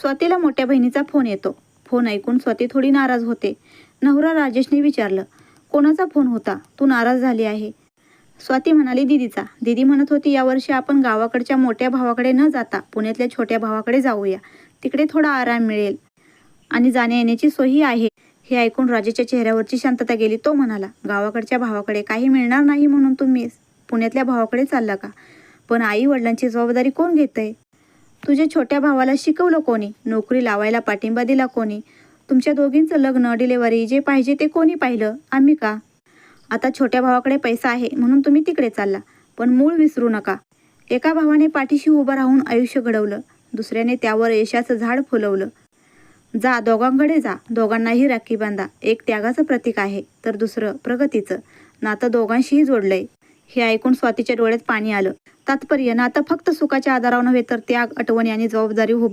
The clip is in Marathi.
स्वातीला मोठ्या बहिणीचा फोन येतो. फोन ऐकून स्वाती थोडी नाराज होते. नवरा राजेशने विचारलं कोणाचा फोन होता? तू नाराज झाली आहे. स्वाती म्हणाली दीदीचा. दीदी म्हणत होती यावर्षी आपण गावाकडच्या मोठ्या भावाकडे न जाता पुण्यातल्या छोट्या भावाकडे जाऊया. तिकडे थोडा आराम मिळेल. आणि जाण्या येण्याची सोयी आहे. हे ऐकून राजेच्या चेहऱ्यावरची शांतता गेली. तो म्हणाला गावाकडच्या भावाकडे काही मिळणार नाही म्हणून तुम्ही पुण्यातल्या भावाकडे चालला का? पण आई वडिलांची जबाबदारी कोण घेतंय? तुझ्या छोट्या भावाला शिकवलं कोणी? नोकरी लावायला पाठिंबा दिला कोणी? तुमच्या दोघींचं लग्न डिलेवरी जे पाहिजे ते कोणी पाहिलं? आम्ही का? आता छोट्या भावाकडे पैसा आहे म्हणून तुम्ही तिकडे चालला. पण मूळ विसरू नका. एका भावाने पाठीशी उभं राहून आयुष्य घडवलं. दुसऱ्याने त्यावर यशाचं झाड फुलवलं. जा दोघांकडे जा. दोघांनाही राखी बांधा. एक त्यागाचं प्रतीक आहे तर दुसरं प्रगतीचं. नातं दोघांशीही जोडलंय. हे ऐकून स्वातीच्या डोळ्यात पाणी आलं. तात्पर्य नातं फक्त सुखाच्या आधारावर नव्हे तर त्याग आठवणी आणि जबाबदारी उभं